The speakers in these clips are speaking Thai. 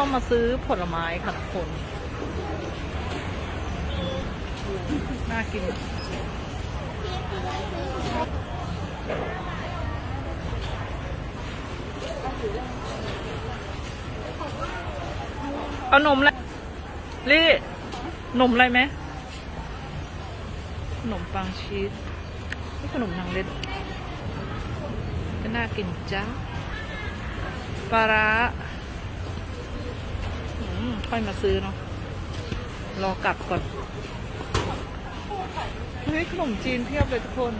เข้ามาซื้อผลไม้ค่ะทุกคน น่ากิน เอานมอะไรลี่นมอะไรไหมขนมปังชีสนี่ขนมนางเล็ดก็น่ากินจ้าปลาร้า ค่อยมาซื้อเนาะ รอกลับก่อน เฮ้ยขนมจีนเพียบเลยทุกคน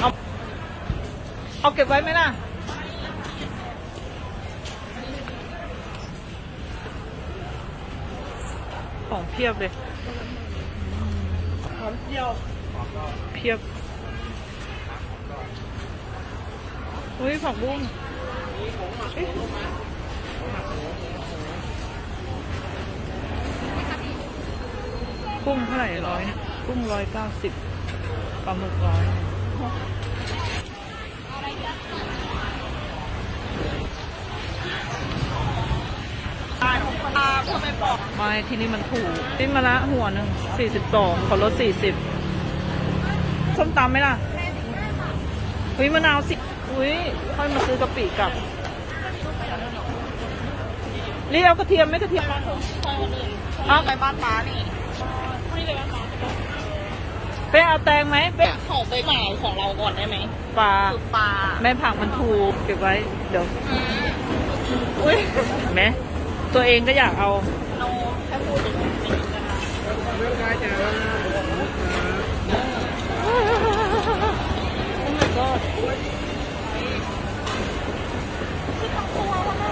เอา เอาเก็บไว้ไหมล่ะ ของเพียบเลยของเที่ยวเพียบอุ้ยผักบุ้งเอ๊ะ กุ้งเท่าไหร่ร้อยเนี่ยกุ้งร้อยเก้าสิบปลาหมึกร้อยไม่ที่นี่มันถูกติ้มมะละหัวหนึ่งสี่สิบสองขอลดสี่สิบส้มตำไหมล่ะอุ้ยมะนาวสิอุ้ยค่อยมาซื้อกะปิกลับเรียวกระเทียมไม่กระเทียมเอาไปบ้านป้านี่ ไปเอาแตงไหมไปขอไปเหมาของเราก่อนได้ไหมปลาคือปลาแม่ผักมันถูกเก็บไว้เดี๋ยวอุ้ยเห็นไหมตัวเองก็อยากเอาเราแค่พูดถึงจริงๆนะคะ